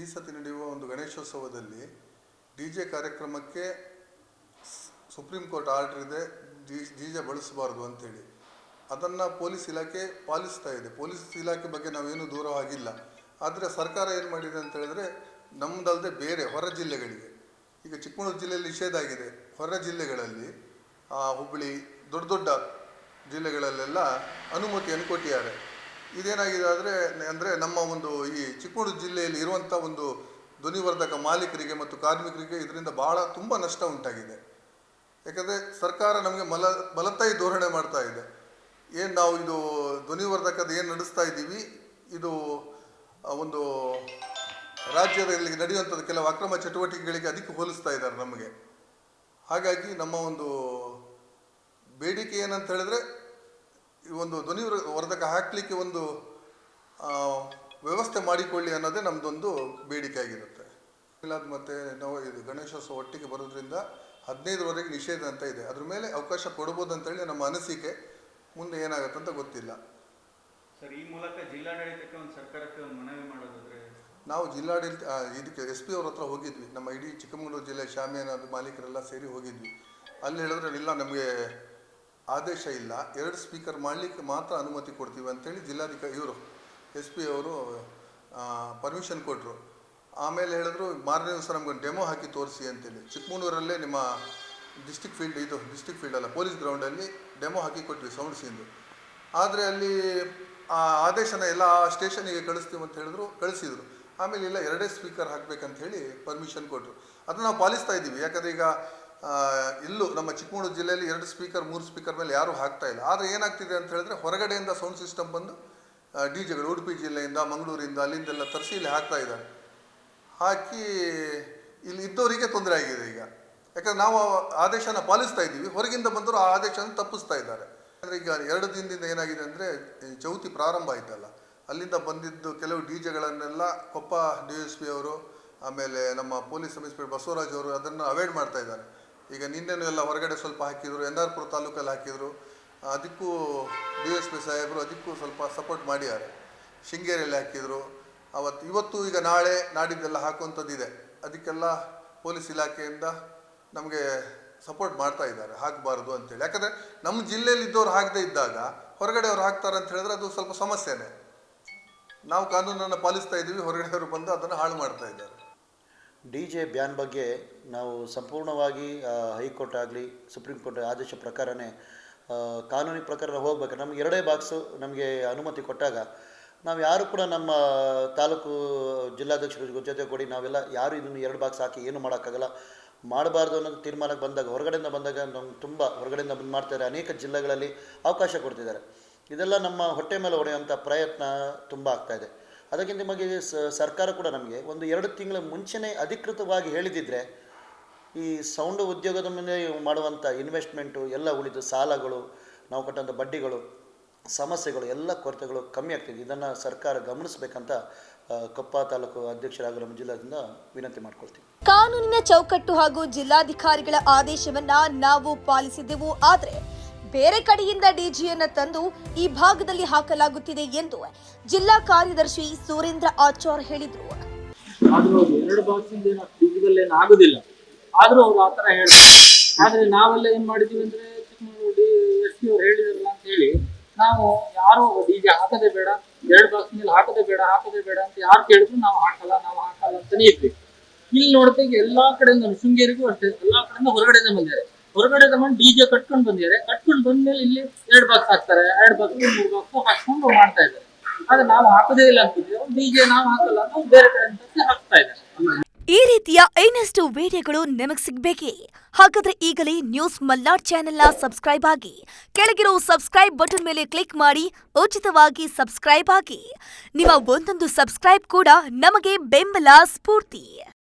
ಈ ಸತಿ ನಡೆಯುವ ಒಂದು ಗಣೇಶೋತ್ಸವದಲ್ಲಿ ಡಿ ಜೆ ಕಾರ್ಯಕ್ರಮಕ್ಕೆ ಸುಪ್ರೀಂ ಕೋರ್ಟ್ ಆರ್ಡರ್ ಇದೆ, ಡಿ ಡಿ ಜೆ ಬಳಸಬಾರ್ದು ಅಂತೇಳಿ ಅದನ್ನು ಪೊಲೀಸ್ ಇಲಾಖೆ ಪಾಲಿಸ್ತಾ ಇದೆ. ಪೊಲೀಸ್ ಇಲಾಖೆ ಬಗ್ಗೆ ನಾವೇನು ದೂರವಾಗಿಲ್ಲ. ಆದರೆ ಸರ್ಕಾರ ಏನು ಮಾಡಿದೆ ಅಂತ ಹೇಳಿದ್ರೆ ನಮ್ಮದಲ್ಲದೆ ಬೇರೆ ಹೊರ ಜಿಲ್ಲೆಗಳಿಗೆ. ಈಗ ಚಿಕ್ಕಮಗಳೂರು ಜಿಲ್ಲೆಯಲ್ಲಿ ನಿಷೇಧ ಆಗಿದೆ. ಹೊರ ಜಿಲ್ಲೆಗಳಲ್ಲಿ ಹುಬ್ಬಳ್ಳಿ ದೊಡ್ಡ ದೊಡ್ಡ ಜಿಲ್ಲೆಗಳಲ್ಲೆಲ್ಲ ಅನುಮತಿಯನ್ನು ಕೊಟ್ಟಿದ್ದಾರೆ ಇದೇನಾಗಿದೆ ಆದರೆ ಅಂದರೆ ನಮ್ಮ ಒಂದು ಈ ಚಿಕ್ಕೋಡು ಜಿಲ್ಲೆಯಲ್ಲಿ ಇರುವಂಥ ಒಂದು ಧ್ವನಿವರ್ಧಕ ಮಾಲೀಕರಿಗೆ ಮತ್ತು ಕಾರ್ಮಿಕರಿಗೆ ಇದರಿಂದ ಭಾಳ ತುಂಬ ನಷ್ಟ ಉಂಟಾಗಿದೆ. ಯಾಕಂದರೆ ಸರ್ಕಾರ ನಮಗೆ ಮಲ ಬಲತಾಯಿ ಧೋರಣೆ ಮಾಡ್ತಾ ಇದೆ. ಏನು ನಾವು ಇದು ಧ್ವನಿವರ್ಧಕದ ಏನು ನಡೆಸ್ತಾ ಇದ್ದೀವಿ, ಇದು ಒಂದು ರಾಜ್ಯದಲ್ಲಿ ನಡೆಯುವಂಥದ್ದು ಕೆಲವು ಅಕ್ರಮ ಚಟುವಟಿಕೆಗಳಿಗೆ ಅದಕ್ಕೆ ಹೋಲಿಸ್ತಾ ಇದ್ದಾರೆ ನಮಗೆ. ಹಾಗಾಗಿ ನಮ್ಮ ಒಂದು ಬೇಡಿಕೆ ಏನಂತ ಹೇಳಿದ್ರೆ ಒಂದು ಧ್ವನಿ ವರ್ಧಕ ಹಾಕಲಿಕ್ಕೆ ಒಂದು ವ್ಯವಸ್ಥೆ ಮಾಡಿಕೊಳ್ಳಿ ಅನ್ನೋದೇ ನಮ್ಮದೊಂದು ಬೇಡಿಕೆ ಆಗಿರುತ್ತೆ. ಮಿಲಾದ್ ಮತ್ತು ನಾವು ಇದು ಗಣೇಶೋತ್ಸವ ಒಟ್ಟಿಗೆ ಬರೋದ್ರಿಂದ ಹದಿನೈದರವರೆಗೆ ನಿಷೇಧ ಅಂತ ಇದೆ. ಅದ್ರ ಮೇಲೆ ಅವಕಾಶ ಕೊಡ್ಬೋದು ಅಂತೇಳಿ ನಮ್ಮ ಅನಿಸಿಕೆ. ಮುಂದೆ ಏನಾಗುತ್ತೆ ಅಂತ ಗೊತ್ತಿಲ್ಲ. ಸರ್ ಈ ಮೂಲಕ ಜಿಲ್ಲಾಡಳಿತಕ್ಕೆ ಒಂದು ಸರ್ಕಾರಕ್ಕೆ ಒಂದು ಮನವಿ ಮಾಡೋದಾದ್ರೆ? ನಾವು ಜಿಲ್ಲಾಡಳಿತ ಇದಕ್ಕೆ ಎಸ್ ಪಿ ಅವ್ರ ಹತ್ರ ಹೋಗಿದ್ವಿ. ನಮ್ಮ ಇಡೀ ಚಿಕ್ಕಮಗಳೂರು ಜಿಲ್ಲೆ ಶಾಮಿಯಾನ ಮಾಲೀಕರೆಲ್ಲ ಸೇರಿ ಹೋಗಿದ್ವಿ. ಅಲ್ಲಿ ಹೇಳಿದ್ರೆ ಇಲ್ಲ ನಮಗೆ ಆದೇಶ ಇಲ್ಲ. ಎರಡು ಸ್ಪೀಕರ್ ಮಾಡಲಿಕ್ಕೆ ಮಾತ್ರ ಅನುಮತಿ ಕೊಡ್ತೀವಿ ಅಂತೇಳಿ ಜಿಲ್ಲಾಧಿಕಾರಿ ಇವರು ಎಸ್ ಪಿ ಅವರು ಪರ್ಮಿಷನ್ ಕೊಟ್ಟರು ಆಮೇಲೆ ಹೇಳಿದ್ರು ಮಾರನೇ ದಿವಸ ನಮ್ಗೊಂದು ಡೆಮೋ ಹಾಕಿ ತೋರಿಸಿ ಅಂತೇಳಿ. ಚಿಕ್ಕಮಗಳೂರಲ್ಲೇ ನಿಮ್ಮ ಡಿಸ್ಟಿಕ್ ಫೀಲ್ಡ್ ಇದು ಡಿಸ್ಟಿಕ್ ಫೀಲ್ಡ್ ಅಲ್ಲ ಪೊಲೀಸ್ ಗ್ರೌಂಡಲ್ಲಿ ಡೆಮೋ ಹಾಕಿ ಕೊಟ್ವಿ ಸೌಂಡ್ ಸೀನ್ದು ಆದರೆ ಅಲ್ಲಿ ಆ ಆದೇಶನ ಎಲ್ಲ ಸ್ಟೇಷನಿಗೆ ಕಳಿಸ್ತೀವಿ ಅಂತ ಹೇಳಿದ್ರು ಕಳಿಸಿದ್ರು. ಆಮೇಲೆ ಇಲ್ಲ ಎರಡೇ ಸ್ಪೀಕರ್ ಹಾಕಬೇಕಂತ ಹೇಳಿ ಪರ್ಮಿಷನ್ ಕೊಟ್ಟರು ಅದನ್ನ ನಾವು ಪಾಲಿಸ್ತಾ ಇದ್ದೀವಿ. ಯಾಕಂದರೆ ಈಗ ಆ, ಇಲ್ಲೂ ನಮ್ಮ ಚಿಕ್ಕಮಗಳೂರು ಜಿಲ್ಲೆಯಲ್ಲಿ ಎರಡು ಸ್ಪೀಕರ್, ಮೂರು ಸ್ಪೀಕರ್ ಮೇಲೆ ಯಾರೂ ಹಾಕ್ತಾ ಇಲ್ಲ. ಆದರೆ ಏನಾಗ್ತಿದೆ ಅಂತ ಹೇಳಿದ್ರೆ ಹೊರಗಡೆಯಿಂದ ಸೌಂಡ್ ಸಿಸ್ಟಮ್ ಬಂದು ಡಿ ಜೆಗಳು ಉಡುಪಿ ಜಿಲ್ಲೆಯಿಂದ, ಮಂಗಳೂರಿಂದ ಅಲ್ಲಿಂದೆಲ್ಲ ತರಿಸಿ ಇಲ್ಲಿ ಹಾಕ್ತಾ ಇದ್ದಾರೆ. ಹಾಕಿ ಇಲ್ಲಿ ಇದ್ದವರಿಗೆ ತೊಂದರೆ ಆಗಿದೆ ಈಗ. ಯಾಕಂದ್ರೆ ನಾವು ಆದೇಶನ ಪಾಲಿಸ್ತಾ ಇದ್ದೀವಿ. ಹೊರಗಿಂದ ಬಂದರೂ ಆ ಆದೇಶನ ತಪ್ಪಿಸ್ತಾ ಇದ್ದಾರೆ. ಅಂದರೆ ಈಗ ಎರಡು ದಿನದಿಂದ ಏನಾಗಿದೆ ಅಂದರೆ ಚೌತಿ ಪ್ರಾರಂಭ ಆಯ್ತಲ್ಲ. ಅಲ್ಲಿಂದ ಬಂದಿದ್ದು ಕೆಲವು ಡಿ ಜೆಗಳನ್ನೆಲ್ಲ ಕೊಪ್ಪ ಡಿ ಎಸ್ ಪಿ ಅವರು, ಆಮೇಲೆ ನಮ್ಮ ಪೊಲೀಸ್ ಸಬ್ ಇನ್ಸ್ಪೆಕ್ಟರ್ ಬಸವರಾಜ್ ಅವರು ಅದನ್ನು ಅವಾಯ್ಡ್ ಮಾಡ್ತಾ ಇದ್ದಾರೆ. ಈಗ ನಿನ್ನೆನೂ ಎಲ್ಲ ಹೊರಗಡೆ ಸ್ವಲ್ಪ ಹಾಕಿದರು, ಎಂದಾರ್ಪುರ ತಾಲೂಕಲ್ಲಿ ಹಾಕಿದರು, ಅದಕ್ಕೂ ಡಿ ಎಸ್ ಪಿ ಸಾಹೇಬರು ಅದಕ್ಕೂ ಸ್ವಲ್ಪ ಸಪೋರ್ಟ್ ಮಾಡಿದ್ದಾರೆ. ಶೃಂಗೇರಿಯಲ್ಲಿ ಹಾಕಿದರು. ಅವತ್ತು, ಇವತ್ತು ಈಗ ನಾಳೆ ನಾಡಿದ್ದೆಲ್ಲ ಹಾಕುವಂಥದ್ದಿದೆ ಅದಕ್ಕೆಲ್ಲ ಪೊಲೀಸ್ ಇಲಾಖೆಯಿಂದ ನಮಗೆ ಸಪೋರ್ಟ್ ಮಾಡ್ತಾ ಇದ್ದಾರೆ. ಹಾಕಬಾರ್ದು ಅಂತೇಳಿ. ಯಾಕಂದರೆ ನಮ್ಮ ಜಿಲ್ಲೆಯಲ್ಲಿ ಇದ್ದವ್ರು ಹಾಕದೇ ಇದ್ದಾಗ, ಹೊರಗಡೆ ಅವ್ರು ಹಾಕ್ತಾರೆ ಅಂತ ಹೇಳಿದ್ರೆ ಅದು ಸ್ವಲ್ಪ ಸಮಸ್ಯೆನೇ. ನಾವು ಕಾನೂನನ್ನು ಪಾಲಿಸ್ತಾ ಇದ್ದೀವಿ ಹೊರಗಡೆಯವರು ಬಂದು ಅದನ್ನು ಹಾಳು ಮಾಡ್ತಾ ಇದ್ದಾರೆ. ಡಿ ಜೆ ಬ್ಯಾನ್ ಬಗ್ಗೆ ನಾವು ಸಂಪೂರ್ಣವಾಗಿ ಹೈಕೋರ್ಟ್ ಆಗಲಿ, ಸುಪ್ರೀಂ ಕೋರ್ಟ್ ಆದೇಶ ಪ್ರಕಾರನೇ ಕಾನೂನಿನ ಕಾನೂನಿ ಪ್ರಕಾರ ಹೋಗ್ಬೇಕು ನಮ್ಗೆ ಎರಡೇ ಬಾಕ್ಸು ನಮಗೆ ಅನುಮತಿ ಕೊಟ್ಟಾಗ ನಾವು ಯಾರು ಕೂಡ ನಮ್ಮ ತಾಲೂಕು ಜಿಲ್ಲಾಧ್ಯಕ್ಷರ ಜೊತೆ ಕೊಡಿ ನಾವೆಲ್ಲ ಯಾರು ಇದನ್ನು ಎರಡು ಬಾಕ್ಸ್ ಹಾಕಿ ಏನು ಮಾಡೋಕ್ಕಾಗಲ್ಲ, ಮಾಡಬಾರ್ದು ಅನ್ನೋದು ತೀರ್ಮಾನಕ್ಕೆ ಬಂದಾಗ, ಹೊರಗಡೆಯಿಂದ ಬಂದಾಗ ನಮ್ಗೆ ತುಂಬ ಹೊರಗಡೆಯಿಂದ ಬಂದು ಮಾಡ್ತಾರೆ, ಅನೇಕ ಜಿಲ್ಲೆಗಳಲ್ಲಿ ಅವಕಾಶ ಕೊಡ್ತಿದ್ದಾರೆ. ಇದೆಲ್ಲ ನಮ್ಮ ಹೊಟ್ಟೆ ಮೇಲೆ ಹೊಡೆಯುವಂಥ ಪ್ರಯತ್ನ ತುಂಬ ಆಗ್ತಾಯಿದೆ ಅದಕ್ಕಿಂತ ನಿಮಗೆ ಸರ್ಕಾರ ಕೂಡ ನಮಗೆ ಒಂದು ಎರಡು ತಿಂಗಳ ಮುಂಚೆನೇ ಅಧಿಕೃತವಾಗಿ ಹೇಳಿದಿದ್ರೆ, ಈ ಸೌಂಡ್ ಉದ್ಯೋಗದ ಮೇಲೆ ಮಾಡುವಂಥ ಇನ್ವೆಸ್ಟ್ಮೆಂಟು ಎಲ್ಲ ಉಳಿದು ಸಾಲಗಳು, ನಾವು ಕೊಟ್ಟಂಥ ಬಡ್ಡಿಗಳು, ಸಮಸ್ಯೆಗಳು, ಎಲ್ಲ ಕೊರತೆಗಳು ಕಮ್ಮಿ ಆಗ್ತಿದೆ. ಇದನ್ನು ಸರ್ಕಾರ ಗಮನಿಸಬೇಕಂತ ಕೊಪ್ಪ ತಾಲೂಕು ಅಧ್ಯಕ್ಷರಾಗಿ ನಮ್ಮ ಜಿಲ್ಲಾದಿಂದ ವಿನಂತಿ ಮಾಡ್ಕೊಳ್ತೀವಿ ಕಾನೂನಿನ ಚೌಕಟ್ಟು ಹಾಗೂ ಜಿಲ್ಲಾಧಿಕಾರಿಗಳ ಆದೇಶವನ್ನ ನಾವು ಪಾಲಿಸಿದೆವು ಆದ್ರೆ ಬೇರೆ ಕಡೆಯಿಂದ ಡಿಜಿಯನ್ನ ತಂದು ಈ ಭಾಗದಲ್ಲಿ ಹಾಕಲಾಗುತ್ತಿದೆ ಎಂದು ಜಿಲ್ಲಾ ಕಾರ್ಯದರ್ಶಿ ಸುರೇಂದ್ರ ಆಚಾರ್ ಹೇಳಿದರು. ಆದ್ರೂ ಎರಡು ಬಾಕ್ಸಿಂದ ಏನು ಫಿಸಿಕಲ್ ಆಗುದಿಲ್ಲ. ಆದ್ರೂ ಅವ್ರು ಆ ತರ ಹೇಳ್ತಾರೆ. ಆದ್ರೆ ನಾವೆಲ್ಲ ಏನ್ ಮಾಡಿದೀವಿ ಅಂದ್ರೆ ಚಿಕ್ಕಮಗಳೂರು ಎಸ್ ಪಿ ಅವ್ರು ಹೇಳಿದಾರಲ್ಲ ಅಂತ ಹೇಳಿ, ನಾವು ಯಾರು ಡಿಜೆ ಹಾಕದೆ ಬೇಡ, ಎರಡು ಬಾಕ್ಸ್ ಮೇಲೆ ಹಾಕದೆ ಬೇಡ ಹಾಕದೆ ಬೇಡ ಅಂತ ಯಾರು ಕೇಳಿದ್ರು ನಾವು ಹಾಕಲ್ಲ ನಾವು ಹಾಕಲ್ಲ ಅಂತಾನೆ ಇದ್ವಿ. ಇಲ್ಲಿ ನೋಡ್ದಾಗ ಎಲ್ಲಾ ಕಡೆಯಿಂದ ಶೃಂಗೇರಿಗೂ ಅಷ್ಟೇ, ಎಲ್ಲಾ ಕಡೆಯಿಂದ ಹೊರಗಡೆಯಿಂದ ಬಂದಿದ್ದಾರೆ. ಹೊರಗಡೆ ತಗೊಂಡು ಡಿಜೆ ಕಟ್ಕೊಂಡು ಬಂದಿದ್ದಾರೆ. ಕಟ್ಕೊಂಡು ಬಂದ್ಮೇಲೆ ಇಲ್ಲಿ ಎರಡು ಬಾಕ್ಸ್ ಹಾಕ್ತಾರೆ. ಎರಡು ಬಾಕ್ಸ್ ಮೂರು ಬಾಕ್ಸ್ ಹಾಕ್ಕೊಂಡು ಮಾಡ್ತಾ ಇದ್ದಾರೆ. ಆದ್ರೆ ನಾವು ಹಾಕೋದೇ ಇಲ್ಲ ಅಂತಿದ್ರೆ ಡಿಜೆ ನಾವು ಹಾಕಲ್ಲ ನಾವು ಬೇರೆ ಕಡೆ ಹಾಕ್ತಾ ಇದ್ದಾರೆ. ಈ ರೀತಿಯ ಇನ್ನಷ್ಟು ವಿಡಿಯೋಗಳು ನಿಮಗೆ ಸಿಗಬೇಕೇ? ಹಾಗಾದ್ರೆ ಈಗಲೇ ನ್ಯೂಸ್ ಮಲ್ನಾಡ್ ಚಾನೆಲ್ನ ಸಬ್ಸ್ಕ್ರೈಬ್ ಆಗಿ, ಕೆಳಗಿರೋ ಸಬ್ಸ್ಕ್ರೈಬ್ ಬಟನ್ ಮೇಲೆ ಕ್ಲಿಕ್ ಮಾಡಿ, ಉಚಿತವಾಗಿ ಸಬ್ಸ್ಕ್ರೈಬ್ ಆಗಿ. ನಿಮ್ಮ ಒಂದೊಂದು ಸಬ್ಸ್ಕ್ರೈಬ್ ಕೂಡ ನಮಗೆ ಬೆಂಬಲ ಸ್ಫೂರ್ತಿ.